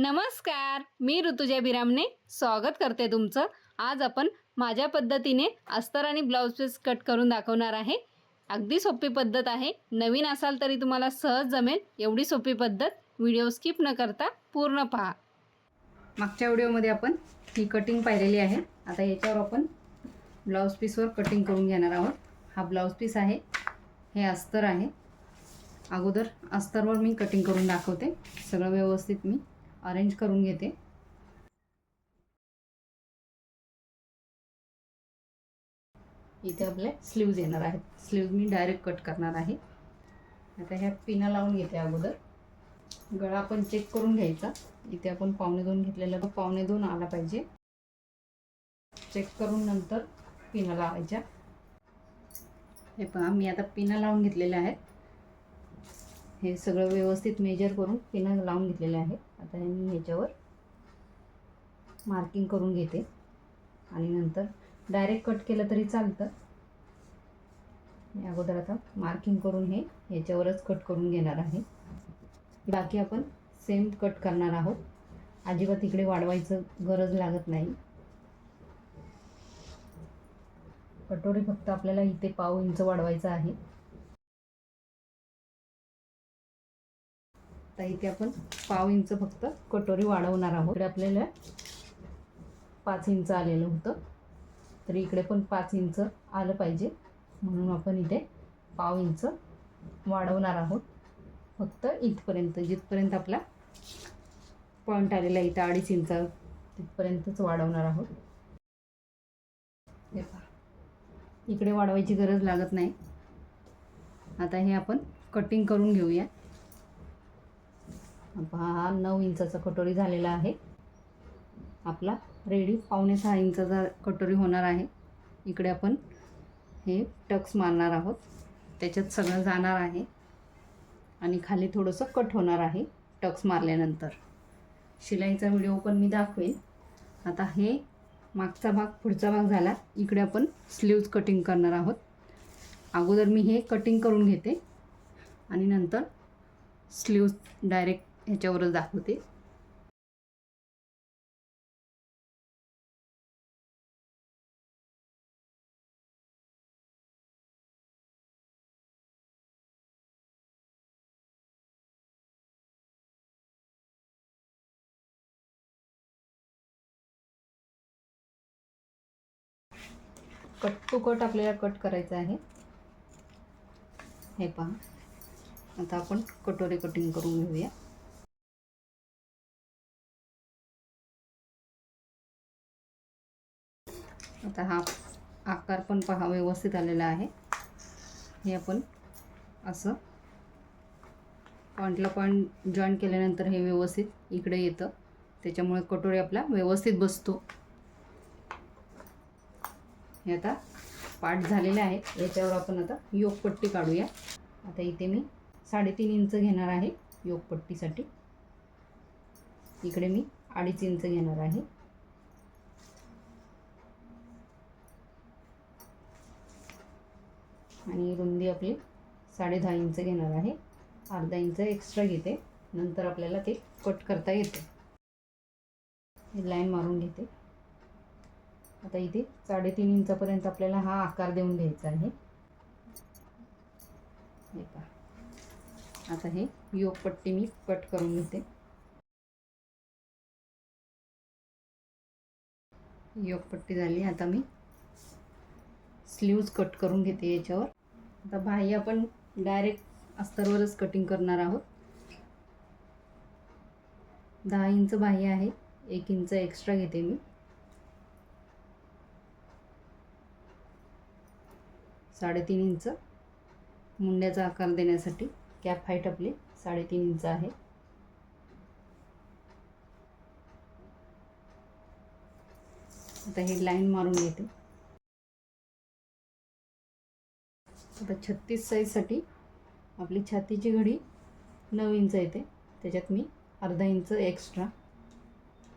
नमस्कार मी ऋतुजा बिरामने स्वागत करते तुमचं. आज आपण माझ्या पद्धतीने अस्तर आणि ब्लाऊज पीस कट करून दाखवणार आहे. अगदी सोपी पद्धत आहे. नवीन असाल तरी तुम्हाला सहज जमेल एवढी सोपी पद्धत. व्हिडिओ स्किप न करता पूर्ण पहा. मागच्या व्हिडिओमध्ये आपण ही कटिंग पाहिलेली आहे. आता याच्यावर आपण ब्लाऊज पीसवर कटिंग करून घेणार आहोत. हा ब्लाऊज पीस आहे. हे अस्तर आहे. अगोदर अस्तरवर मी कटिंग करून दाखवते. सगळं व्यवस्थित मी अरेंज करून घेते. इथे आपले स्लीव्ज येणार आहेत. स्लीव्ज मी डायरेक्ट कट करणार आहे. आता ह्या पिना लावून घेते अगोदर. गळा आपण चेक करून घ्यायचा. इथे आपण पावणे दोन घेतलेला पावणे दोन आला पाहिजे. चेक करून नंतर पिना लावायच्या. हे पहा मी आता पिना लावून घेतलेल्या आहेत. हे सगळं व्यवस्थित मेजर करून पिना लावून घेतलेले आहेत. आता हे मी ह्याच्यावर मार्किंग करून घेते. आणि नंतर डायरेक्ट कट केलं तरी चालतं. मी अगोदर आता मार्किंग करून हे ह्याच्यावरच कट करून घेणार आहे. बाकी आपण सेम कट करणार आहोत. अजिबात इकडे वाढवायचं गरज लागत नाही. कटोरी फक्त आपल्याला इथे पाव इंच वाढवायचं आहे. आता इथे आपण पाव इंच फक्त कटोरी वाढवणार आहोत. इकडे आपल्याला पाच इंच आलेलं होतं. तर इकडे पण पाच इंच आलं पाहिजे. म्हणून आपण इथे पाव इंच वाढवणार आहोत. फक्त इथपर्यंत जिथपर्यंत आपला पॉईंट आलेला इथं अडीच इंच तिथपर्यंतच वाढवणार आहोत. इकडे वाढवायची गरज लागत नाही. आता हे आपण कटिंग करून घेऊया. हा नऊ इंचाचा कटोरी झालेला आहे. आपला रेडी. पावणे सहा इंचाचा कटोरी होणार आहे. इकडे आपण हे टक्स मारणार आहोत. त्याच्यात सगळं जाणार आहे. आणि खाली थोडंसं कट होणार आहे टक्स मारल्यानंतर. शिलाईचा व्हिडिओ पण मी दाखवेन. आता हे मागचा भाग पुढचा भाग झाला. इकडे आपण स्लीव्ज कटिंग करणार आहोत. अगोदर मी हे कटिंग करून घेते. आणि नंतर स्लीव्ज डायरेक्ट ह्याच्यावरच दाखवते. कट टू कट आपल्याला कट करायचं आहे. हे पहा. आता आपण कटोरी कटिंग करून घेऊया. आता हा आकार पण पहा व्यवस्थित आलेला आहे. हे आपण असं पॉईंटला पॉईंट जॉईन केल्यानंतर हे व्यवस्थित इकडे येतं. त्याच्यामुळे कटोरी आपला व्यवस्थित बसतो. हे आता पाठ झालेले आहे. याच्यावर आपण आता योगपट्टी काढूया. आता इथे मी साडेतीन इंच घेणार आहे योगपट्टीसाठी. इकडे मी अडीच इंच घेणार आहे. आणि रुंदी आपली साडे दहा इंच घेणार आहे. अर्धा इंच एक्स्ट्रा घेते. नंतर आपल्याला ते कट करता येते. लाईन मारून घेते. आता इथे साडेतीन इंचापर्यंत आपल्याला हा आकार देऊन घ्यायचा आहे. आता हे योगपट्टी मी कट करून घेते. योगपट्टी झाली. आता मी स्लीव्ज कट करून घेते याच्यावर. आता बाह्य आपण डायरेक्ट अस्तरवरच कटिंग करणार आहोत. दहा इंच बाह्य आहे एक इंच एक्स्ट्रा घेते मी. साडेतीन इंच. मुंड्याचा आकार देण्यासाठी कॅप हाईट आपली साडेतीन इंच आहे. आता हे लाईन मारून घेते. आता छत्तीस साईजसाठी आपली छातीची घडी नऊ इंच येते. त्याच्यात मी अर्धा इंच एक्स्ट्रा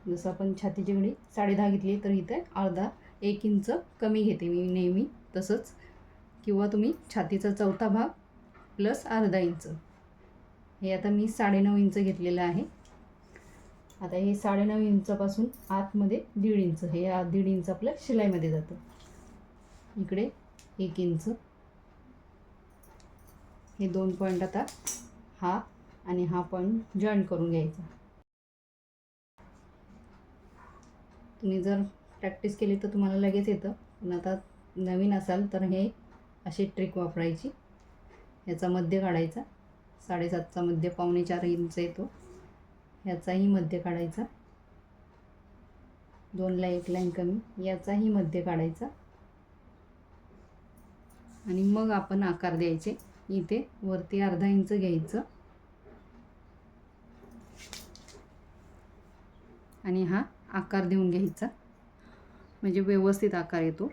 जसं आपण छातीची घडी साडे दहा घेतली तर इथे अर्धा एक इंच कमी घेते मी नेहमी तसंच. किंवा तुम्ही छातीचा चौथा भाग प्लस अर्धा इंच. हे आता मी साडेनऊ इंच घेतलेलं आहे. आता हे साडेनऊ इंचापासून आतमध्ये दीड इंच हे दीड इंच आपलं शिलाईमध्ये जातं. इकडे एक इंच. हे दोन पॉईंट आता हा आणि हा पॉईंट जॉईन करून घ्यायचा. तुम्ही जर प्रॅक्टिस केली तर तुम्हाला लगेच येतं. पण आता नवीन असाल तर हे अशी ट्रिक वापरायची. ह्याचा मध्य काढायचा. साडेसातचा मध्य पावणे चार इंच येतो ह्याचाही मध्य काढायचा. दोनला एक लाईन कमी. याचाही मध्य काढायचा. आणि मग आपण आकार द्यायचे. इथे वरती अर्धा इंच घ्यायचं. आणि हा आकार देऊन घ्यायचा. म्हणजे व्यवस्थित आकार येतो.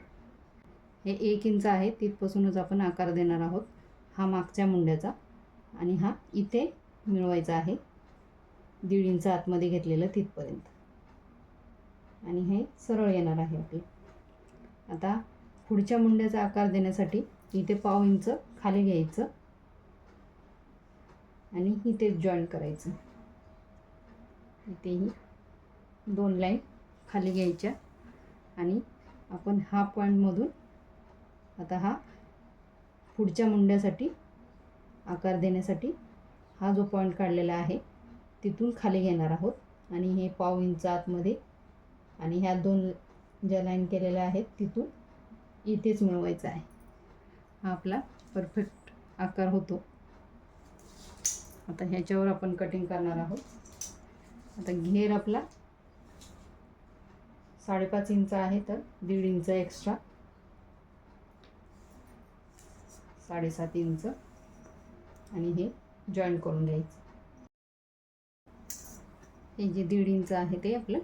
हे एक इंच आहे तिथपासूनच आपण आकार देणार आहोत. हा मागच्या मुंड्याचा. आणि हा इथे मिळवायचा आहे. दीड इंच आतमध्ये घेतलेलं तिथपर्यंत. आणि हे सरळ येणार आहे आपले. आता पुढच्या मुंड्याचा आकार देण्यासाठी इथे पाव इंच खाली घ्यायचं. आणि इथे जॉईन करायचं. इथेही दोन लाईन खाली घ्यायच्या. आणि आपण हा पॉईंटमधून आता हा पुढच्या मुंड्यासाठी आकार देण्यासाठी हा जो पॉईंट काढलेला आहे तिथून खाली घेणार आहोत. आणि हे पाव इंच आतमध्ये आणि ह्या दोन ज्या लाईन केलेल्या आहेत तिथून इथेच मिळवायचं आहे. हा आपला परफेक्ट आकार होतो. आता ह्याच्यावर आपण कटिंग करणार आहोत. आता घेर आपला साडेपाच इंच आहे तर दीड इंच एक्स्ट्रा साडेसात इंच. आणि हे जॉईन करून घ्यायचं. हे जे दीड इंच आहे ते आपलं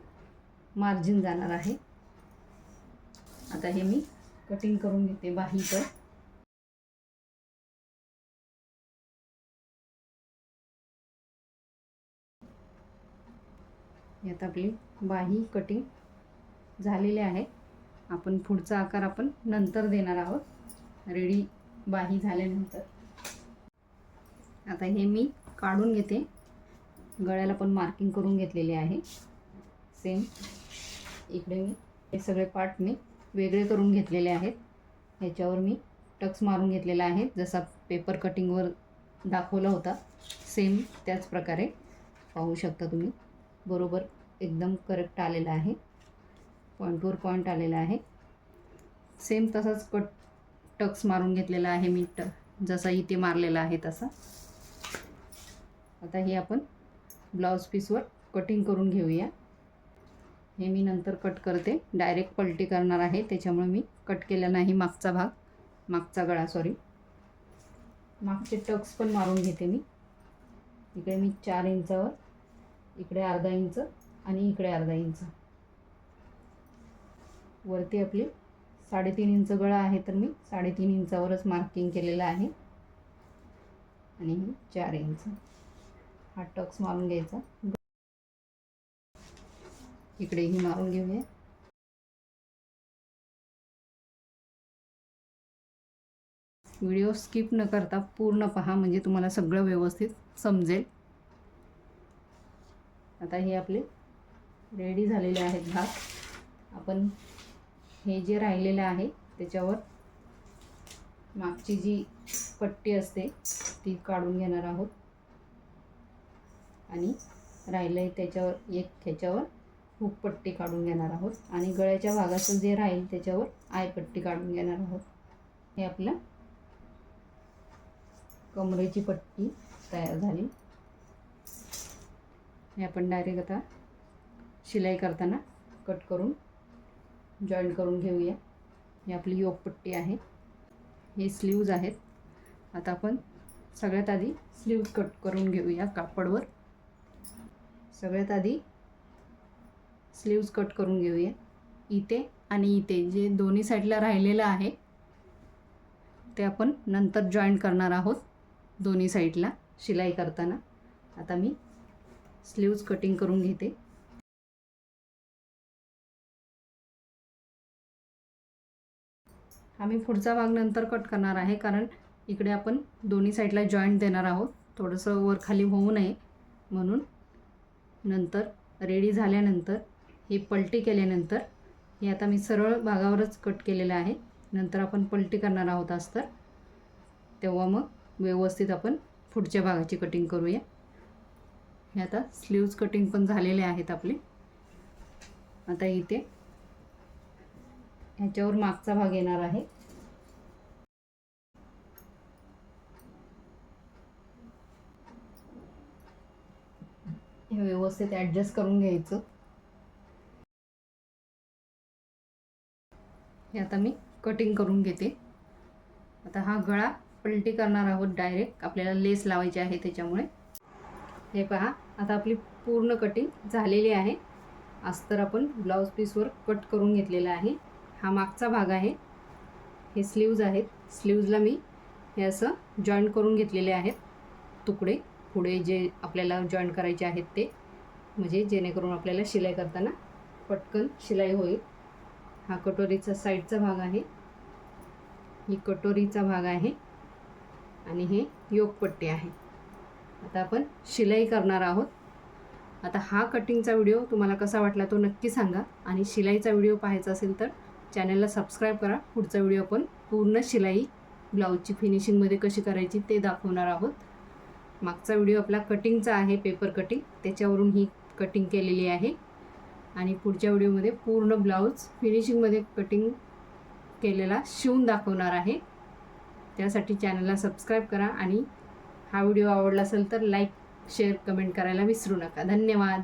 मार्जिन जाणार आहे. आता हे मी कटिंग करून घेते बाहीचं. यात आपली बाही कटिंग झालेली आहे. आपण पुढचा आकार आपण नंतर देणार आहोत. रेडी बाही झाल्यानंतर. आता हे मी काढून घेते. गळ्याला पण मार्किंग करून घेतलेले आहे. सेम इकडे मी हे सगळे पार्ट मी वेगळे करून घेतलेले आहेत. ह्याच्यावर मी टक्स मारून घेतलेला आहे. जसा पेपर कटिंगवर दाखवला होता. सेम त्याच प्रकारे पाहू शकता तुम्ही. बरोबर एकदम करेक्ट आलेला आहे. पॉईंटवर पॉईंट आलेला आहे. सेम तसाच कट टक्स मारून घेतलेला आहे मी ट जसा इथे मारलेला आहे तसा. आता हे आपण ब्लाऊज पीसवर कटिंग करून घेऊया. हे मी नंतर कट करते. डायरेक्ट पलटी करणार आहे. त्याच्यामुळे मी कट केला नाही मागचा भाग. मागचा गळा सॉरी मागचे टक्स पण मारून घेते मी. इकडे मी चार इंचावर इकडे अर्धा इंच आणि इकडे अर्धा इंच. वरती आपली साडेतीन इंच गळा आहे तर मी साडेतीन इंचावरच मार्किंग केलेलं आहे. आणि चार इंच. हा टक्स मारून घ्यायचा. इकडेही मारून घेऊया. व्हिडिओ स्किप न करता पूर्ण पहा म्हणजे तुम्हाला सगळं व्यवस्थित समजेल. आता हे आपले रेडी झालेले आहेत भाग आपण हे जे राहिलेलं आहे त्याच्यावर मागची जी पट्टी असते ती काढून घेणार आहोत. आणि राहिलं आहे त्याच्यावर एक ह्याच्यावर हुकपट्टी काढून घेणार आहोत. आणि गळ्याच्या भागाचं जे राहील त्याच्यावर आयपट्टी काढून घेणार आहोत. हे आपलं कमरेची पट्टी तयार झाली. हे आपण डायरेक्ट आता शिलाई करताना कट करून जॉईन करून घेऊया. ही आपली योगपट्टी आहे. हे स्लीव्ज आहेत. आता आपण सगळ्यात आधी स्लीव्ज कट करून घेऊया कापडवर. सगळ्यात आधी स्लीव्ज कट करून घेऊया. इथे आणि इथे जे दोन्ही साईडला राहिलेलं आहे ते आपण नंतर जॉईन करणार आहोत दोन्ही साईडला शिलाई करताना. आता मी स्लीव्ज कटिंग करून घेते. आम्ही पुढचा भाग नंतर कट करणार आहे कारण इकडे आपण दोन्ही साईडला जॉईंट देणार आहोत. थोडंसं वर खाली होऊ नये म्हणून. नंतर रेडी झाल्यानंतर हे पलटी केल्यानंतर हे आता मी सरळ भागावरच कट केलेलं आहे. नंतर आपण पलटी करणार आहोत आज तर. तेव्हा मग व्यवस्थित आपण पुढच्या भागाची कटिंग करूया. हे आता स्लीव्ज कटिंग पण झालेले आहेत आपले. आता इथे ह्याच्यावर मागचा भाग येणार आहे. हे व्यवस्थित ॲडजस्ट करून घ्यायचं. हे आता मी कटिंग करून घेते. आता हा गळा पलटी करणार आहोत डायरेक्ट आपल्याला लेस लावायची आहे त्याच्यामुळे. हे पहा आता आपली पूर्ण कटिंग झालेली आहे. अस्तर आपण ब्लाऊज पीसवर कट करून घेतलेला आहे. हा मागचा भाग आहे. हे स्लीव्ज आहेत. स्लीव्जला मी हे असं जॉईंट करून घेतलेले आहेत. तुकडे पुढे जे आपल्याला जॉईंट करायचे आहेत ते. म्हणजे जेणेकरून आपल्याला शिलाई करताना पटकन शिलाई होईल. हा कटोरीचा साईडचा भाग आहे. ही कटोरीचा भाग आहे. आणि हे योगपट्टी आहे. आता आपण शिलाई करणार आहोत. आता हा कटिंगचा व्हिडिओ तुम्हाला कसा वाटला तो नक्की सांगा आणि शिलाईचा व्हिडिओ पाहायचा असेल तर चॅनलला सबस्क्राईब करा. पुढचा व्हिडिओ आपण पूर्ण शिलाई ब्लाऊजची फिनिशिंगमध्ये कशी करायची ते दाखवणार आहोत. मागचा व्हिडिओ आपला कटिंगचा आहे पेपर कटिंग त्याच्यावरून ही कटिंग केलेली आहे. आणि पुढच्या व्हिडिओमध्ये पूर्ण ब्लाऊज फिनिशिंगमध्ये कटिंग केलेला शिवून दाखवणार आहे. त्यासाठी चॅनलला सबस्क्राईब करा आणि हा व्हिडिओ आवडला असेल तर लाईक शेअर कमेंट करायला विसरू नका. धन्यवाद.